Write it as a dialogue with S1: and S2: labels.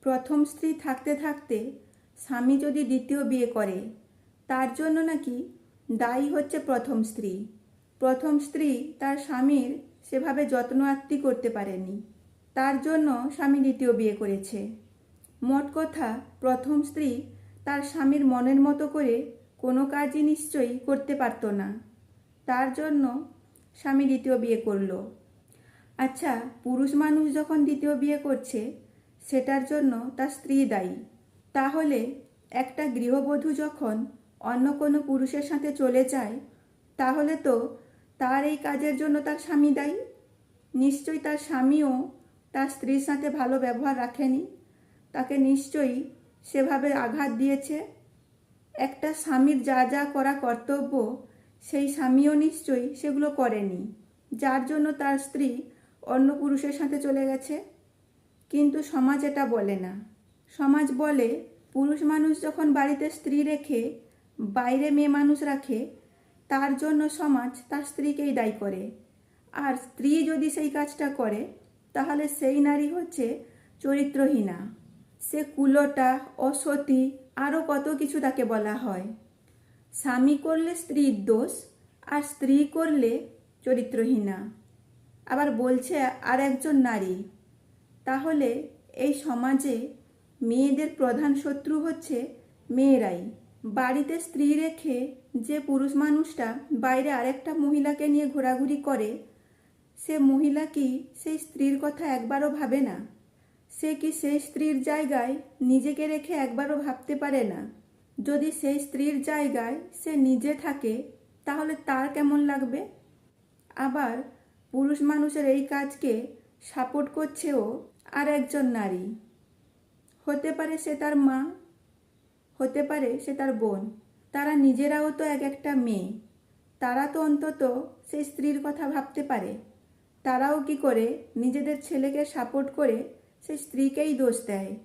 S1: প্রথম স্ত্রী থাকতে থাকতে স্বামী যদি দ্বিতীয় বিয়ে করে, তার জন্য নাকি দায়ী হচ্ছে প্রথম স্ত্রী। প্রথম স্ত্রী তার স্বামীর সেভাবে যত্ন আত্মি করতে পারেনি। তার জন্য স্বামী দ্বিতীয় বিয়ে করেছে। মোট কথা, প্রথম স্ত্রী তার স্বামীর মনের মতো করে কোনো কাজই নিশ্চয়ই করতে পারতো না। তার জন্য স্বামী দ্বিতীয় বিয়ে করল। আচ্ছা পুরুষ মানুষ যখন দ্বিতীয় বিয়ে করছে সেটার জন্য তার স্ত্রী দায়ী। তাহলে একটা গৃহবধূ যখন অন্য কোনো পুরুষের সাথে চলে যায়, তাহলে তো তার এই কাজের জন্য তার স্বামী দায়ী? নিশ্চয়ই তার স্বামীও তার স্ত্রীর সাথে ভালো ব্যবহার রাখেনি। তাকে নিশ্চয়ই সেভাবে আঘাত দিয়েছে। একটা স্বামীর যা যা করা কর্তব্য, সেই স্বামীও নিশ্চয়ই সেগুলো করেনি, যার জন্য তার স্ত্রী অন্য পুরুষের সাথে চলে গেছে। কিন্তু সমাজ এটা বলে না। সমাজ বলে, পুরুষ মানুষ যখন বাড়িতে স্ত্রী রেখে, বাইরে মেয়ে মানুষ রাখে, তার জন্য সমাজ তার স্ত্রীকেই দায়ী করে। আর স্ত্রী যদি সেই কাজটা করে, তাহলে সেই নারী হচ্ছে চরিত্রহীনা। সে কুলোটা, অসতী আরও কত কিছু তাকে বলা হয়। স্বামী করলে স্ত্রীর দোষ, আর স্ত্রী করলে চরিত্রহীনা। আবার বলছে, আর একজন নারী তাহলে এই সমাজে মেয়েদের প্রধান শত্রু হচ্ছে মেয়েরাই। বাড়িতে স্ত্রী রেখে যে পুরুষ মানুষটা বাইরে আরেকটা মহিলাকে নিয়ে ঘোরাঘুরি করে, সে মহিলা কি সেই স্ত্রীর কথা একবারও ভাবে না? সে কি সেই স্ত্রীর জায়গায় নিজেকে রেখে একবারও ভাবতে পারে না? যদি সেই স্ত্রীর জায়গায় সে নিজে থাকে, তাহলে তার কেমন লাগবে? আবার পুরুষ মানুষের এই কাজকে সাপোর্ট করছে ও আর একজন নারী। হতে পারে সে তার মা, হতে পারে সে তার বোন। তারা নিজেরাও তো এক একটা মেয়ে। তারা তো অন্তত সেই স্ত্রীর কথা ভাবতে পারে। তারাও কি করে নিজেদের ছেলেকে সাপোর্ট করে সে স্ত্রীকেই দোষ দেয়?